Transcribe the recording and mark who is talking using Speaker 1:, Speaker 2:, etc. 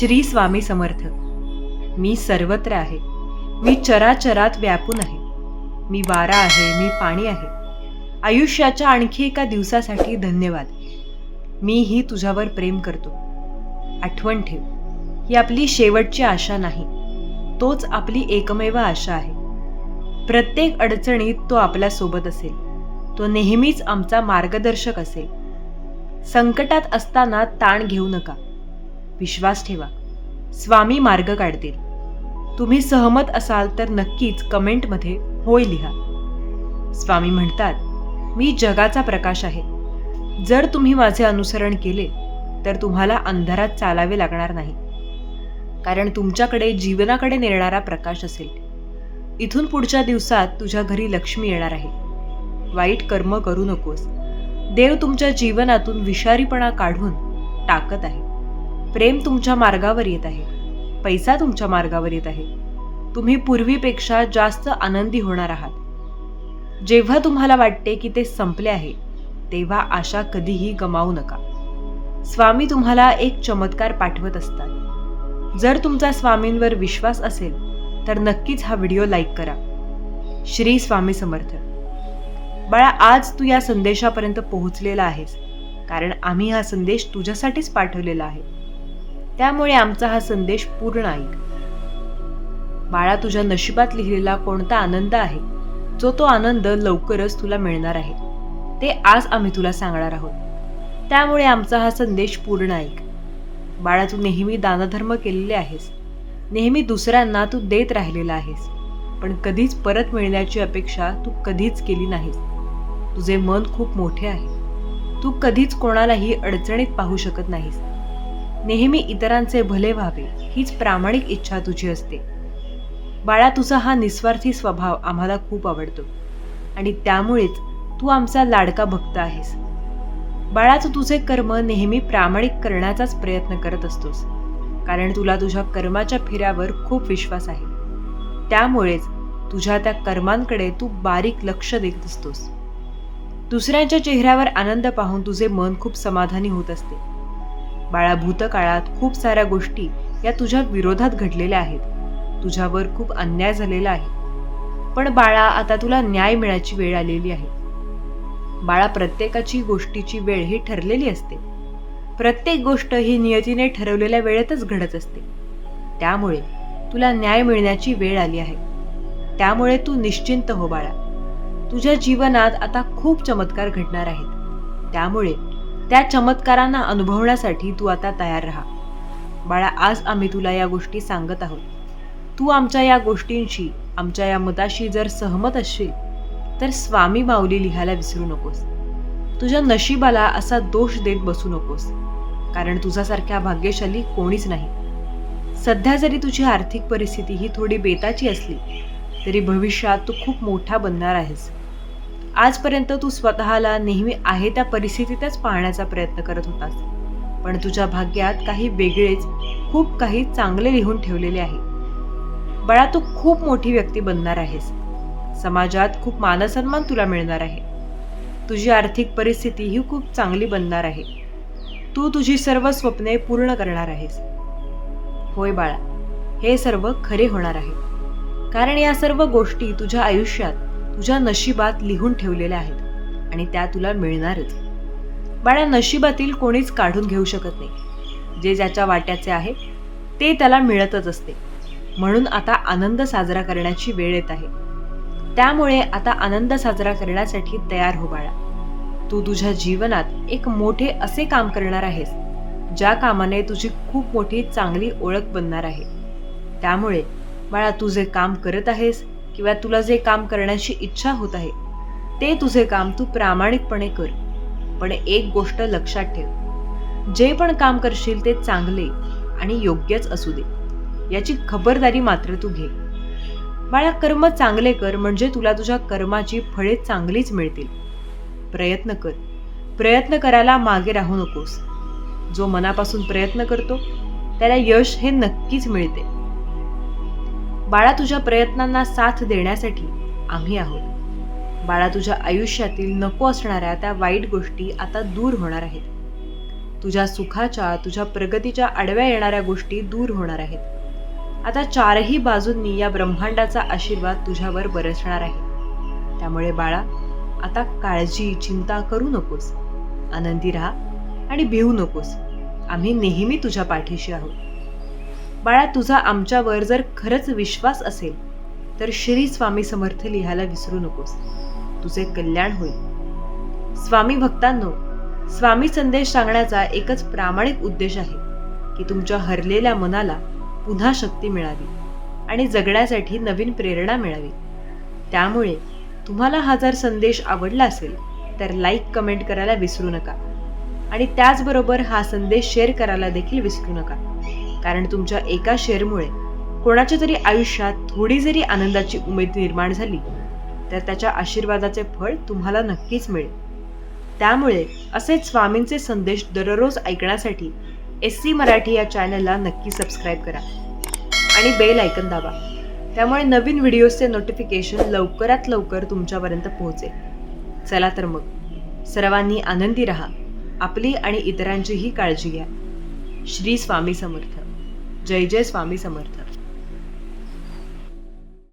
Speaker 1: श्री स्वामी समर्थ. मी सर्वत्र आहे. मी चराचरात व्यापून आहे. मी वारा आहे मी पाणी आहे. आयुष्याच्या आणखी एका दिवसासाठी धन्यवाद. मीही तुझ्यावर प्रेम करतो. आठवण ठेव. ही आपली शेवटची आशा नाही. तोच आपली एकमेव आशा आहे. प्रत्येक अडचणीत तो आपल्यासोबत असेल. तो नेहमीच आमचा मार्गदर्शक असेल. संकटात असताना ताण घेऊ नका. विश्वास ठेवा. स्वामी मार्ग काढतील. तुम्ही सहमत असाल तर नक्कीच कमेंटमध्ये होय लिहा. स्वामी म्हणतात मी जगाचा प्रकाश आहे. जर तुम्ही माझे अनुसरण केले तर तुम्हाला अंधारात चालावे लागणार नाही. कारण तुमच्याकडे जीवनाकडे नेणारा प्रकाश असेल. इथून पुढच्या दिवसात तुझ्या घरी लक्ष्मी येणार आहे. वाईट कर्म करू नकोस. देव तुमच्या जीवनातून विषारीपणा काढून टाकत आहे. प्रेम तुमच्या मार्गावर येत आहे. पैसा तुमच्या मार्गावर येत आहे. तुम्ही पूर्वीपेक्षा जास्त आनंदी होणार आहात. जेव्हा तुम्हाला वाटते की ते संपले आहे तेव्हा आशा कधीही गमावू नका. स्वामी तुम्हाला एक चमत्कार पाठवत असतात. जर तुमचा स्वामींवर विश्वास असेल तर नक्कीच हा व्हिडिओ लाईक करा. श्री स्वामी समर्थ. बाळा आज तू या संदेशापर्यंत पोहोचलेला आहेस कारण आम्ही हा संदेश तुझ्यासाठीच पाठवलेला आहे. त्यामुळे आमचा हा संदेश पूर्ण ऐक. बाळा तुझ्या नशिबात लिहिलेला कोणता आनंद आहे? जो तो आनंद लवकरच तुला मिळणार आहे. ते आज आम्ही तुला सांगणार आहोत. त्यामुळे आमचा हा संदेश पूर्ण ऐक. बाळा तू नेहमी दानधर्म केलेले आहेस. नेहमी दुसऱ्यांना तू देत राहिलेला आहेस. पण कधीच परत मिळण्याची अपेक्षा तू कधीच केली नाहीस. तुझे मन खूप मोठे आहे. तू कधीच कोणालाही अडचणीत पाहू शकत नाहीस. नेहमी इतरांचे भले व्हावे हीच प्रामाणिक इच्छा तुझी असते. बाळा तुझा हा निस्वार्थी स्वभाव आम्हाला खूप आवडतो. आणि त्यामुळेच तू आमचा लाडका भक्त आहेस. बाळा तू तुझे कर्म नेहमी प्रामाणिक करण्याचाच प्रयत्न करत असतोस. कारण तुला तुझ्या कर्माच्या फिऱ्यावर खूप विश्वास आहे. त्यामुळेच तुझ्या त्या कर्मांकडे तू बारीक लक्ष देत असतोस. दुसऱ्यांच्या चेहऱ्यावर आनंद पाहून तुझे मन खूप समाधानी होत असते. बाळा भूतकाळात खूप साऱ्या गोष्टी या तुझ्या विरोधात घडलेल्या आहेत. तुझ्यावर खूप अन्याय झालेला आहे. पण बाळा आता तुला न्याय मिळायची वेळ आलेली आहे. बाळा प्रत्येकाची गोष्टीची वेळ ही ठरलेली असते. प्रत्येक गोष्ट ही नियतीने ठरवलेल्या वेळेतच घडत असते. त्यामुळे तुला न्याय मिळण्याची वेळ आली आहे. त्यामुळे तू निश्चिंत हो बाळा. तुझ्या जीवनात आता खूप चमत्कार घडणार आहेत. त्यामुळे त्या चमत्कारांना अनुभवण्यासाठी तू आता तयार राहा. बाळा आज आम्ही तुला या गोष्टी सांगत आहोत. तू आमच्या या गोष्टींशी आमच्या या मताशी जर सहमत असशील तर स्वामी माऊली लिहायला विसरू नकोस. तुझ्या नशिबाला असा दोष देत बसू नकोस कारण तुझ्यासारख्या भाग्यशाली कोणीच नाही. सध्या जरी तुझी आर्थिक परिस्थिती ही थोडी बेताची असली तरी भविष्यात तू खूप मोठा बनणार आहेस. आजपर्यंत तू स्वतःला नेहमी आहे त्या परिस्थितीतच पाहण्याचा प्रयत्न करत होतास. पण तुझ्या भाग्यात काही वेगळेच खूप काही चांगले लिहून ठेवलेले आहे. बाळा तू खूप मोठी व्यक्ती बनणार आहेस. समाजात खूप मानसन्मान तुला मिळणार आहे. तुझी आर्थिक परिस्थिती ही खूप चांगली बनणार आहे. तू तुझी सर्व स्वप्ने पूर्ण करणार आहेस. होय बाळा हे सर्व खरे होणार आहे. कारण या सर्व गोष्टी तुझ्या आयुष्यात तुझ्या नशिबात लिहून ठेवलेल्या आहेत आणि त्या तुला मिळणारच. बाळा नशिबातील कोणीच काढून घेऊ शकत नाही. जे ज्याच्या वाट्याचे आहे ते त्याला मिळतच असते. म्हणून आता आनंद साजरा करण्याची वेळ येत आहे. त्यामुळे आता आनंद साजरा करण्यासाठी तयार हो बाळा. तू तुझ्या जीवनात एक मोठे असे काम करणार आहेस ज्या कामाने तुझी खूप मोठी चांगली ओळख बनणार आहे. त्यामुळे बाळा तू जे काम करत आहेस किंवा तुला जे काम करण्याची इच्छा होत आहे ते तुझे काम तू प्रामाणिकपणे कर. पण एक गोष्ट लक्षात ठेव. जे पण काम करशील ते चांगले आणि योग्यच असू दे. याची खबरदारी मात्र तू घे. बाळा कर्म चांगले कर म्हणजे तुला तुझ्या कर्माची फळे चांगलीच मिळतील. प्रयत्न कर. प्रयत्न करायला मागे राहू नकोस. जो मनापासून प्रयत्न करतो त्याला यश हे नक्कीच मिळते. बाळा तुझ्या प्रयत्नांना साथ देण्यासाठी आम्ही आहोत. बाळा तुझ्या आयुष्यातील नको असणाऱ्या त्या वाईट गोष्टी आता दूर होणार आहेत. तुझ्या सुखाच्या तुझ्या प्रगतीच्या आडव्या येणाऱ्या गोष्टी दूर होणार आहेत. आता चारही बाजूंनी या ब्रह्मांडाचा आशीर्वाद तुझ्यावर बरसणार आहे. त्यामुळे बाळा आता काळजी चिंता करू नकोस. आनंदी राहा आणि भिवू नकोस. आम्ही नेहमी तुझ्या पाठीशी आहोत. बाळा तुझा आमच्यावर जर खरंच विश्वास असेल तर श्री स्वामी समर्थ लिहायला विसरू नकोस. तुझे कल्याण होईल. स्वामी भक्तांनो स्वामी संदेश सांगण्याचा एकच प्रामाणिक उद्देश आहे की तुमच्या हरलेल्या मनाला पुन्हा शक्ती मिळावी आणि जगण्यासाठी नवीन प्रेरणा मिळावी. त्यामुळे तुम्हाला हा जर संदेश आवडला असेल तर लाईक कमेंट करायला विसरू नका. आणि त्याचबरोबर हा संदेश शेअर करायला देखील विसरू नका. कारण तुमच्या एका शेअरमुळे कोणाच्या तरी आयुष्यात थोडी जरी आनंदाची उमेद निर्माण झाली तर त्याच्या आशीर्वादाचे फळ तुम्हाला नक्कीच मिळेल. त्यामुळे असेच स्वामींचे संदेश दररोज ऐकण्यासाठी एस सी मराठी या चॅनलला नक्की सबस्क्राईब करा आणि बेल ऐकन दाबा. त्यामुळे नवीन व्हिडिओजचे नोटिफिकेशन लवकरात लवकर तुमच्यापर्यंत पोहोचेल. चला तर मग सर्वांनी आनंदी राहा. आपली आणि इतरांचीही काळजी घ्या. श्री स्वामी समर्थ. जय जय स्वामी समर्थ.